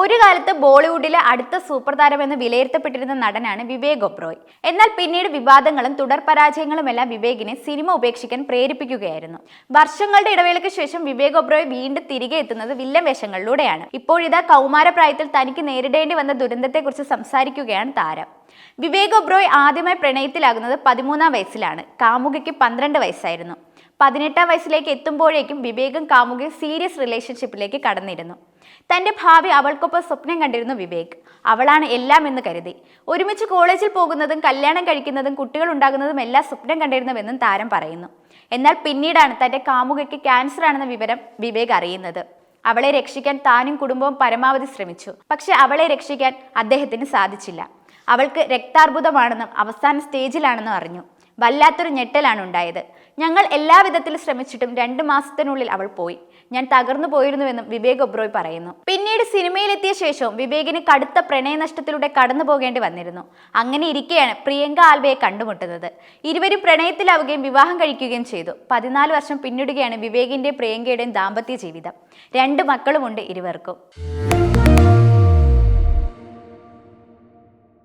ഒരു കാലത്ത് ബോളിവുഡിലെ അടുത്ത സൂപ്പർ എന്ന് വിലയിരുത്തപ്പെട്ടിരുന്ന നടനാണ് വിവേക് ഒബ്രോയ് എന്നാൽ പിന്നീട് വിവാദങ്ങളും തുടർ പരാജയങ്ങളുമെല്ലാം വിവേകിനെ സിനിമ ഉപേക്ഷിക്കാൻ പ്രേരിപ്പിക്കുകയായിരുന്നു. വർഷങ്ങളുടെ ഇടവേളയ്ക്ക് ശേഷം വിവേക് ഒബ്രോയ് വീണ്ടും തിരികെ എത്തുന്നത് വില്ലൻ വേഷങ്ങളിലൂടെയാണ്. ഇപ്പോഴിതാ കൗമാരപ്രായത്തിൽ തനിക്ക് നേരിടേണ്ടി വന്ന ദുരന്തത്തെക്കുറിച്ച് സംസാരിക്കുകയാണ് താരം. വിവേക് ഒബ്രോയ് ആദ്യമായി പ്രണയത്തിലാകുന്നത് പതിമൂന്നാം വയസ്സിലാണ്. കാമുകയ്ക്ക് പന്ത്രണ്ട് വയസ്സായിരുന്നു. പതിനെട്ടാം വയസ്സിലേക്ക് എത്തുമ്പോഴേക്കും വിവേകും കാമുകയും സീരിയസ് റിലേഷൻഷിപ്പിലേക്ക് കടന്നിരുന്നു. തന്റെ ഭാവി അവൾക്കൊപ്പം സ്വപ്നം കണ്ടിരുന്നു വിവേക്. അവളാണ് എല്ലാം എന്ന് കരുതി. ഒരുമിച്ച് കോളേജിൽ പോകുന്നതും കല്യാണം കഴിക്കുന്നതും കുട്ടികൾ ഉണ്ടാകുന്നതും എല്ലാം സ്വപ്നം കണ്ടിരുന്നുവെന്നും താരം പറയുന്നു. എന്നാൽ പിന്നീടാണ് തന്റെ കാമുകയ്ക്ക് ക്യാൻസർ ആണെന്ന വിവരം വിവേക് അറിയുന്നത്. അവളെ രക്ഷിക്കാൻ താനും കുടുംബവും പരമാവധി ശ്രമിച്ചു. പക്ഷെ അവളെ രക്ഷിക്കാൻ അദ്ദേഹത്തിന് സാധിച്ചില്ല. അവൾക്ക് രക്താർബുദമാണെന്നും അവസാന സ്റ്റേജിലാണെന്നും അറിഞ്ഞു. വല്ലാത്തൊരു ഞെട്ടലാണ് ഉണ്ടായത്. ഞങ്ങൾ എല്ലാ വിധത്തിലും ശ്രമിച്ചിട്ടും രണ്ട് മാസത്തിനുള്ളിൽ അവൾ പോയി. ഞാൻ തകർന്നു പോയിരുന്നുവെന്നും വിവേക് ഒബ്രോയ് പറയുന്നു. പിന്നീട് സിനിമയിലെത്തിയ ശേഷവും വിവേകിന് കടുത്ത പ്രണയനഷ്ടത്തിലൂടെ കടന്നു പോകേണ്ടി വന്നിരുന്നു. അങ്ങനെ ഇരിക്കെയാണ് പ്രിയങ്ക ആൽവയെ കണ്ടുമുട്ടുന്നത്. ഇരുവരും പ്രണയത്തിലാവുകയും വിവാഹം കഴിക്കുകയും ചെയ്തു. പതിനാല് വർഷം പിന്നിടുകയാണ് വിവേകിന്റെയും പ്രിയങ്കയുടെയും ദാമ്പത്യ ജീവിതം. രണ്ട് മക്കളുമുണ്ട് ഇരുവർക്കും.